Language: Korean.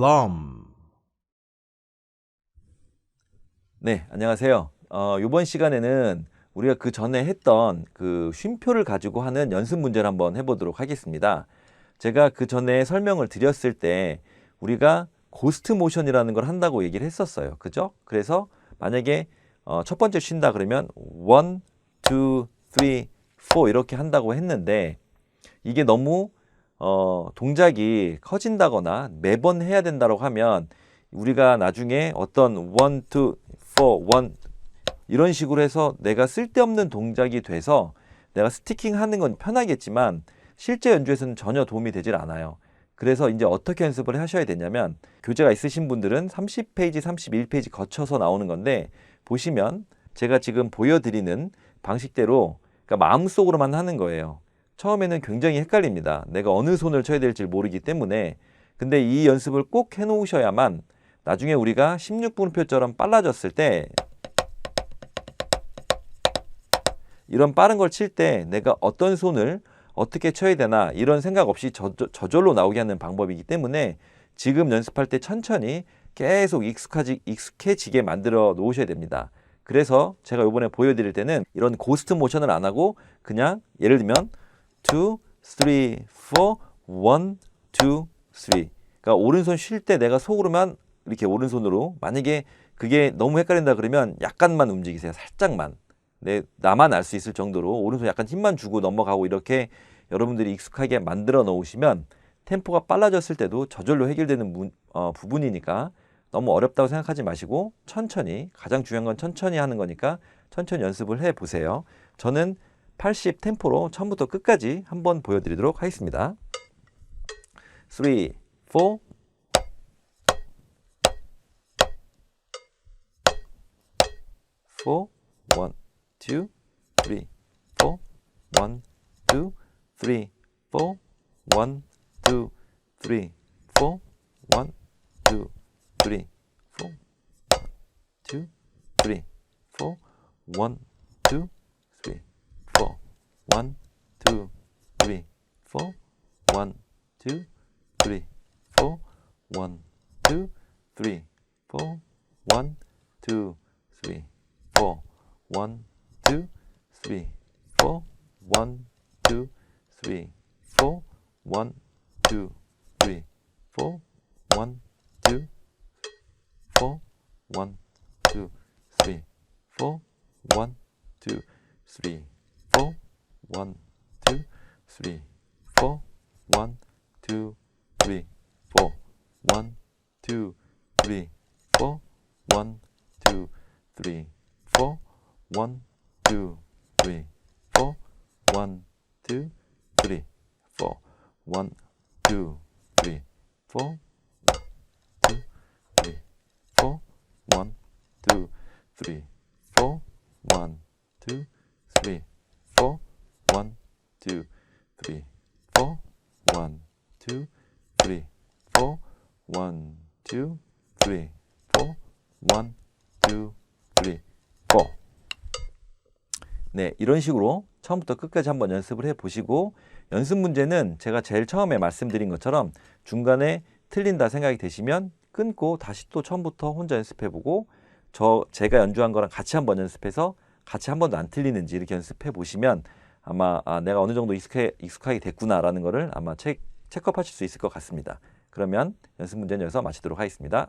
plum 네, 안녕하세요. 어, 이번 시간에는 우리가 그 전에 했던 그 쉼표를 가지고 하는 연습 문제를 한번 해보도록 하겠습니다. 제가 그 전에 설명을 드렸을 때 우리가 고스트 모션이라는 걸 한다고 얘기를 했었어요. 그죠? 그래서 만약에 어, 첫 번째 쉰다 그러면 1, 2, 3, 4 이렇게 한다고 했는데 이게 너무 어, 동작이 커진다거나 매번 해야 된다고 하면 우리가 나중에 어떤 1, 2, 4, 1 이런 식으로 해서 내가 쓸데없는 동작이 돼서 내가 스티킹 하는 건 편하겠지만 실제 연주에서는 전혀 도움이 되질 않아요. 그래서 이제 어떻게 연습을 하셔야 되냐면 교재가 있으신 분들은 30페이지, 31페이지 거쳐서 나오는 건데 보시면 제가 지금 보여드리는 방식대로 그러니까 마음속으로만 하는 거예요. 처음에는 굉장히 헷갈립니다. 내가 어느 손을 쳐야 될지 모르기 때문에 근데 이 연습을 꼭 해놓으셔야만 나중에 우리가 16분표처럼 빨라졌을 때 이런 빠른 걸 칠 때 내가 어떤 손을 어떻게 쳐야 되나 이런 생각 없이 저, 저절로 나오게 하는 방법이기 때문에 지금 연습할 때 천천히 계속 익숙하지, 익숙해지게 만들어 놓으셔야 됩니다. 그래서 제가 이번에 보여드릴 때는 이런 고스트 모션을 안 하고 그냥 예를 들면 2, 3, 4, 1, 2, 3 그러니까 오른손 쉴 때 내가 속으로만 이렇게 오른손으로 만약에 그게 너무 헷갈린다 그러면 약간만 움직이세요. 살짝만. 내 나만 알 수 있을 정도로 오른손 약간 힘만 주고 넘어가고 이렇게 여러분들이 익숙하게 만들어 놓으시면 템포가 빨라졌을 때도 저절로 해결되는 문, 어, 부분이니까 너무 어렵다고 생각하지 마시고 천천히 가장 중요한 건 천천히 하는 거니까 천천히 연습을 해 보세요. 저는 80 템포로 처음부터 끝까지 한번 보여드리도록 하겠습니다. 3, 4, four, one, two, three, four, one, two, three, four, one, two, three, four, one, two, three, four, two, three, four, one, two, three, four, one, two, three, four, one, two, three, four, one, two, three, four, one, two, three, four, one, two, three, four, one, two, three, four, one, two, three, four, one, two, four, one, two, three, four, one, two, three, one, two, three, four, one, two, three, four, one, two, three, four, one, two, three, four, one, two, three, four, one, two, three, four, one, two, three, four, two, three, four, one, two, three, four, one, two, three, four, one, two, three, four, one, two, three, four, one, two, three, four, one, two, three, four. 네, 이런 식으로 처음부터 끝까지 한번 연습을 해 보시고 연습 문제는 제가 제일 처음에 말씀드린 것처럼 중간에 틀린다 생각이 되시면 끊고 다시 또 처음부터 혼자 연습해 보고 저 제가 연주한 거랑 같이 한번 연습해서 같이 한 번도 안 틀리는지 이렇게 연습해 보시면 아마 아, 내가 어느 정도 익숙해, 익숙하게 됐구나라는 거를 아마 체, 체크업하실 수 있을 것 같습니다. 그러면 연습 문제는 여기서 마치도록 하겠습니다.